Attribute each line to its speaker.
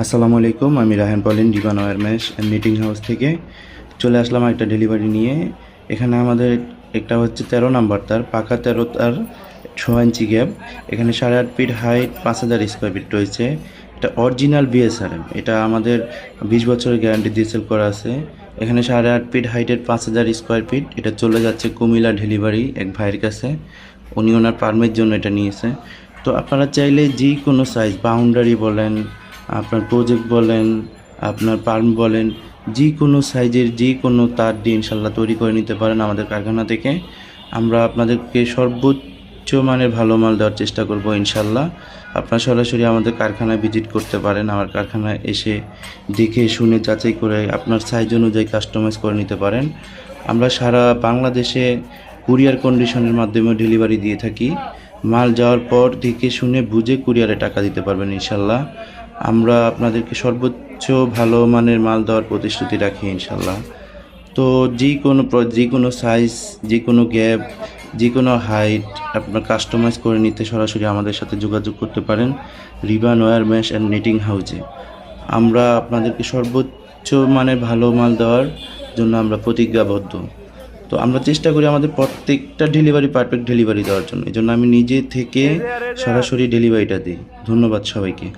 Speaker 1: আসসালামু আলাইকুম, আমি রাহান পলিন ডিভান ওয়ারমেশ মিটিং হাউস থেকে। চলে আসলাম একটা ডেলিভারি নিয়ে। এখানে আমাদের একটা হচ্ছে তেরো নাম্বার, তার পাকা তেরো, তার ছ ইঞ্চি গ্যাপ এখানে সাড়ে আট ফিট হাইট পাঁচ হাজার স্কোয়ার ফিট রয়েছে। এটা অরিজিনাল বিএসআরএম এটা আমাদের বিশ বছরের গ্যারান্টি দিয়ে সেল করা আছে। এখানে সাড়ে আট ফিট হাইটের পাঁচ হাজার স্কোয়ার ফিট এটা চলে যাচ্ছে কুমিল্লা ডেলিভারি এক ভাইয়ের কাছে। উনি ওনার পারমের জন্য এটা নিয়েছে। তো আপনারা চাইলে যে কোনো সাইজ বাউন্ডারি বলেন আপনার প্রজেক্ট বলেন, আপনার পার্ম বলেন, যে কোনো সাইজের যে কোনো তার দিয়ে ইনশাল্লাহ তৈরি করে নিতে পারেন আমাদের কারখানা থেকে। আমরা আপনাদেরকে সর্বোচ্চ মানের ভালো মাল দেওয়ার চেষ্টা করব ইনশাল্লাহ। আপনারা সরাসরি আমাদের কারখানায় ভিজিট করতে পারেন, আমার কারখানায় এসে দেখে শুনে যাচাই করে আপনার সাইজ অনুযায়ী কাস্টমাইজ করে নিতে পারেন। আমরা সারা বাংলাদেশে কুরিয়ার কন্ডিশনের মাধ্যমে ডেলিভারি দিয়ে থাকি। মাল যাওয়ার পর দেখে শুনে বুঝে কুরিয়ারে টাকা দিতে পারবেন ইনশাল্লাহ। আমরা আপনাদেরকে সর্বোচ্চ ভালো মানের মাল দেওয়ার প্রতিশ্রুতি রাখি ইনশাল্লাহ। তো যে কোনো যে কোনো সাইজ যে কোনো গ্যাপ যে কোনো হাইট আপনার কাস্টমাইজ করে নিতে সরাসরি আমাদের সাথে যোগাযোগ করতে পারেন। রিবান ওয়ার ম্যাশ অ্যান্ড নেটিং হাউজে আমরা আপনাদেরকে সর্বোচ্চ মানের ভালো মাল দেওয়ার জন্য আমরা প্রতিজ্ঞাবদ্ধ। তো আমরা চেষ্টা করি আমাদের প্রত্যেকটা ডেলিভারি পারফেক্ট ডেলিভারি দেওয়ার জন্য। এই জন্য আমি নিজে থেকে সরাসরি ডেলিভারিটা দিই। ধন্যবাদ সবাইকে।